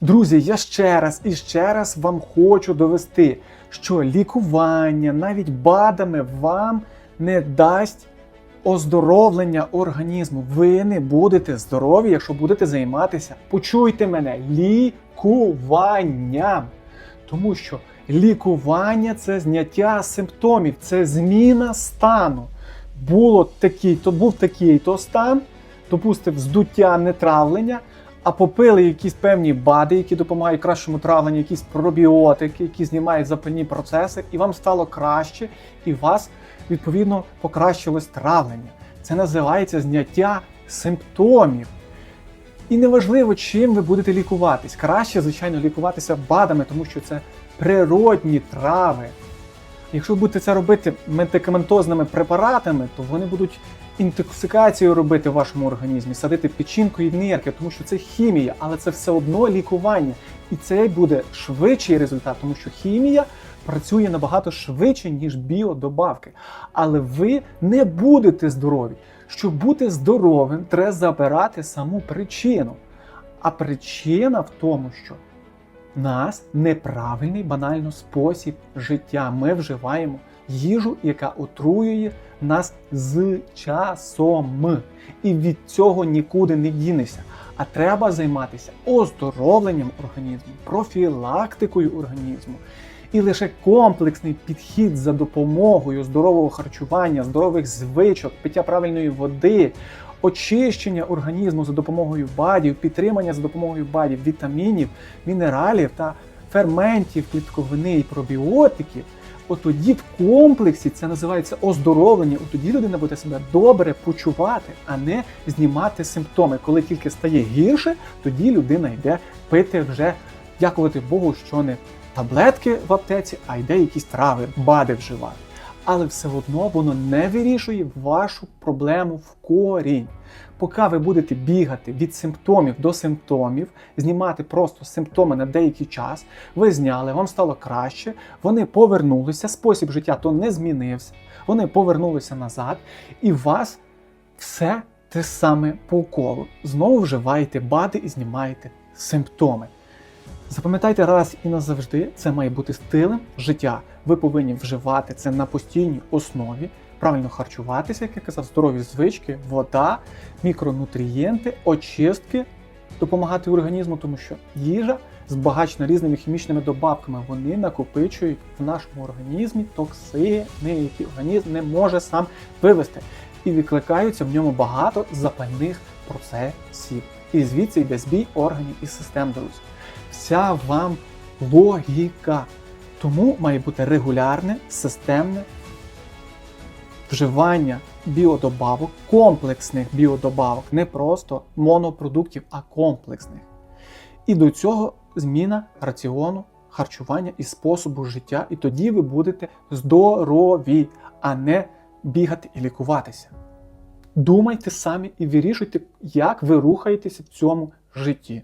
Друзі, я ще раз і ще раз вам хочу довести, що лікування навіть БАДами вам не дасть оздоровлення організму. Ви не будете здорові, якщо будете займатися. Почуйте мене, лікуванням. Тому що лікування це зняття симптомів, це зміна стану. Було такий, то був такий то стан, допустив здуття, нетравлення, а попили якісь певні БАДи, які допомагають кращому травленню, якісь пробіотики, які знімають запальні процеси, і вам стало краще, і у вас відповідно покращилось травлення. Це називається зняття симптомів. І неважливо, чим ви будете лікуватись. Краще, звичайно, лікуватися БАДами, тому що це природні трави. Якщо ви будете це робити медикаментозними препаратами, то вони будуть інтоксикацію робити в вашому організмі, садити печінку і нирки, тому що це хімія, але це все одно лікування. І це буде швидший результат, тому що хімія працює набагато швидше, ніж біодобавки. Але ви не будете здорові. Щоб бути здоровим, треба забирати саму причину. А причина в тому, що нас неправильний банально спосіб життя. Ми вживаємо їжу, яка отруює нас з часом. І від цього нікуди не дінешся. А треба займатися оздоровленням організму, профілактикою організму. І лише комплексний підхід за допомогою здорового харчування, здорових звичок, пиття правильної води, очищення організму за допомогою бадів, підтримання за допомогою бадів, вітамінів, мінералів та ферментів, клітковини і пробіотиків. От тоді в комплексі це називається оздоровлення. От тоді людина буде себе добре почувати, а не знімати симптоми. Коли тільки стає гірше, тоді людина йде пити вже, дякувати Богу, що не таблетки в аптеці, а йде якісь трави, бади вживати. Але все одно воно не вирішує вашу проблему в корінь. Поки ви будете бігати від симптомів до симптомів, знімати просто симптоми на деякий час, ви зняли, вам стало краще, вони повернулися, спосіб життя то не змінився, вони повернулися назад, і вас все те саме по колу. Знову вживаєте бади і знімаєте симптоми. Запам'ятайте раз і назавжди, це має бути стилем життя. Ви повинні вживати це на постійній основі, правильно харчуватися, як я казав, здорові звички, вода, мікронутрієнти, очистки, допомагати організму, тому що їжа збагачена різними хімічними добавками. Вони накопичують в нашому організмі токсини, які організм не може сам вивести. І викликаються в ньому багато запальних процесів. І звідси йде збій органів і систем, друзі вся вам логіка. Тому має бути регулярне, системне вживання біодобавок, комплексних біодобавок, не просто монопродуктів, а комплексних. І до цього зміна раціону, харчування і способу життя. І тоді ви будете здорові, а не бігати і лікуватися. Думайте самі і вирішуйте, як ви рухаєтеся в цьому житті.